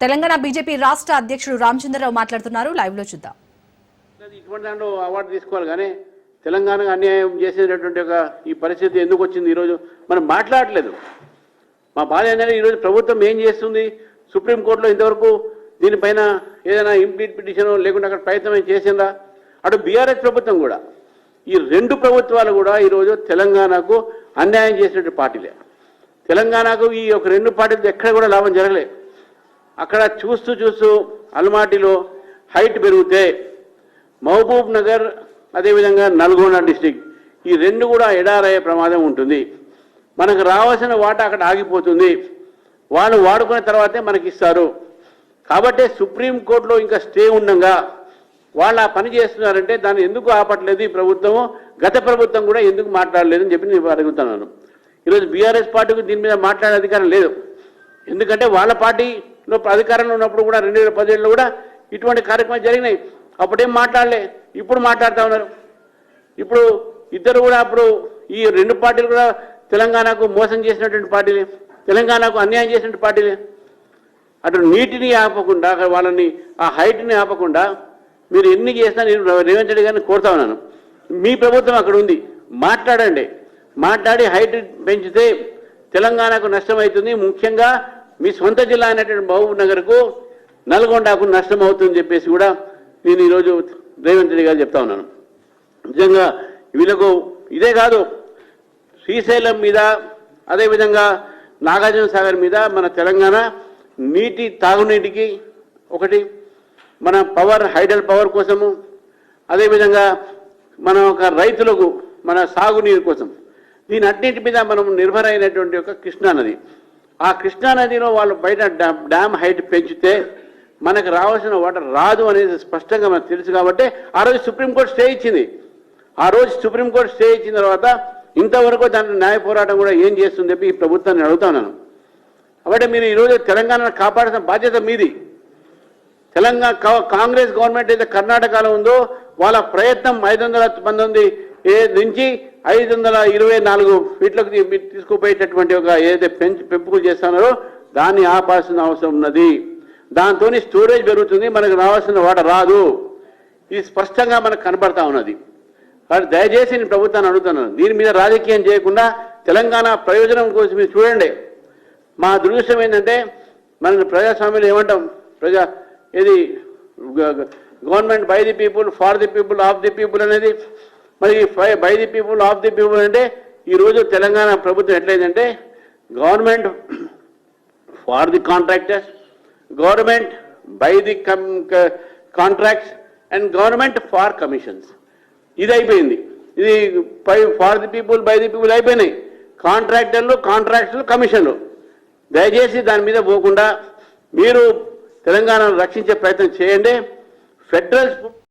Telangana BJP రాష్ట్ర అధ్యక్షుడు రామచంద్రరావు మాట్లాడుతున్నారు. లైవ్లో చూద్దాం. ఇటువంటి దాంట్లో అవార్డు తీసుకోవాలి కానీ తెలంగాణకు అన్యాయం చేసేటటువంటి ఒక ఈ పరిస్థితి ఎందుకు వచ్చింది ఈరోజు? మనం మాట్లాడలేదు. మా బాధ ఏంటంటే ఈరోజు ప్రభుత్వం ఏం చేస్తుంది? సుప్రీంకోర్టులో ఇంతవరకు దీనిపైన ఏదైనా ఇంప్లీట్ పిటిషన్ లేకుంటే అక్కడ ప్రయత్నం ఏం చేసిందా అటు బీఆర్ఎస్ ప్రభుత్వం కూడా ఈ రెండు ప్రభుత్వాలు కూడా ఈరోజు తెలంగాణకు అన్యాయం చేసినటువంటి పార్టీలే. తెలంగాణకు ఈ ఒక రెండు పార్టీలతో ఎక్కడ కూడా లాభం జరగలేదు అక్కడ చూస్తూ చూస్తూ అల్మాటిలో హైట్ పెరిగితే మహబూబ్ నగర్ అదేవిధంగా నల్గొండ డిస్టిక్ ఈ రెండు కూడా ఎడారయ్యే ప్రమాదం ఉంటుంది. మనకు రావాల్సిన వాటా అక్కడ ఆగిపోతుంది. వాళ్ళు వాడుకున్న తర్వాతే మనకి ఇస్తారు కాబట్టి సుప్రీంకోర్టులో ఇంకా స్టే ఉండగా వాళ్ళు ఆ పని చేస్తున్నారంటే దాన్ని ఎందుకు ఆపట్లేదు ఈ ప్రభుత్వము? గత ప్రభుత్వం కూడా ఎందుకు మాట్లాడలేదని చెప్పి నేను అడుగుతున్నాను. ఈరోజు బీఆర్ఎస్ పార్టీకి దీని మీద మాట్లాడే అధికారం లేదు. ఎందుకంటే వాళ్ళ పార్టీ అధికారంలో ఉన్నప్పుడు కూడా రెండు వేల పదిహేడులో కూడా ఇటువంటి కార్యక్రమాలు జరిగినాయి. అప్పుడేం మాట్లాడలే? ఇప్పుడు మాట్లాడుతూ ఉన్నారు. ఇప్పుడు ఇద్దరు కూడా అప్పుడు ఈ రెండు పార్టీలు కూడా తెలంగాణకు మోసం చేసినటువంటి పార్టీలే. తెలంగాణకు అన్యాయం చేసినటువంటి పార్టీలే. అటు నీటిని ఆపకుండా అక్కడ వాళ్ళని ఆ హైట్ని ఆపకుండా మీరు ఎన్ని చేసినా నేను రేవంత్ రెడ్డి గారిని కోరుతా ఉన్నాను. మీ ప్రభుత్వం అక్కడ ఉంది. మాట్లాడండి. మాట్లాడి హైట్ పెంచితే తెలంగాణకు నష్టం అవుతుంది. ముఖ్యంగా మీ సొంత జిల్లా అనేటువంటి మహబూబ్ నగర్కు నల్గొండకు నష్టం అవుతుందని చెప్పేసి కూడా నేను ఈరోజు రేవంత్ రెడ్డి గారు చెప్తా ఉన్నాను. నిజంగా వీళ్ళకు ఇదే కాదు శ్రీశైలం మీద అదేవిధంగా నాగార్జున సాగర్ మీద మన తెలంగాణ నీటి తాగునీటికి ఒకటి మన పవర్ హైడల్ పవర్ కోసము అదేవిధంగా మన ఒక రైతులకు మన సాగునీరు కోసం. దీని అన్నింటి మీద మనం నిర్భరైనటువంటి ఒక కృష్ణా నది. ఆ కృష్ణా నదిలో వాళ్ళు బయట డ్యామ్ డ్యామ్ హైట్ పెంచితే మనకు రావాల్సిన వాటర్ రాదు అనేది స్పష్టంగా మనకు తెలుసు కాబట్టి ఆ రోజు సుప్రీంకోర్టు స్టే ఇచ్చింది. ఆ రోజు సుప్రీంకోర్టు స్టే ఇచ్చిన తర్వాత ఇంతవరకు దాంట్లో న్యాయ పోరాటం కూడా ఏం చేస్తుంది చెప్పి ఈ ప్రభుత్వాన్ని అడుగుతున్నాను కాబట్టి మీరు ఈరోజు తెలంగాణను కాపాడాల్సిన బాధ్యత మీది. తెలంగాణ కాంగ్రెస్ గవర్నమెంట్ అయితే కర్ణాటకలో ఉందో వాళ్ళ ప్రయత్నం ఐదు వందల పంతొమ్మిది ఏ నుంచి ఐదు వందల ఇరవై నాలుగు ఫీట్లకు తీసుకుపోయేటటువంటి ఒక ఏదైతే పెంచి పెంపుకులు చేస్తున్నారో దాన్ని ఆపాల్సిన అవసరం ఉన్నది. దాంతో స్టోరేజ్ పెరుగుతుంది మనకు రావాల్సిన వాట రాదు. ఇది స్పష్టంగా మనకు కనబడతా ఉన్నది. కానీ దయచేసి నేను ప్రభుత్వాన్ని అడుగుతున్నాను. దీని మీద రాజకీయం చేయకుండా తెలంగాణ ప్రయోజనం కోసం మీరు చూడండి. మా దురదృష్టం ఏంటంటే మన ప్రజాస్వామ్యంలో ఏమంటాం? ప్రజా ఇది government by the people for the people of the people అనేది మరి by the people of the people అంటే ఈరోజు తెలంగాణ ప్రభుత్వం ఎట్లయిందంటే government for the contractors government by the contracts and government for commissions ఇది అయిపోయింది ఇది for the people by the people అయిపోయినాయి. కాంట్రాక్టర్లు కాంట్రాక్టులు కమిషన్లు దయచేసి దాని మీద పోకుండా మీరు తెలంగాణను రక్షించే ప్రయత్నం చేయండి. ఫెడరల్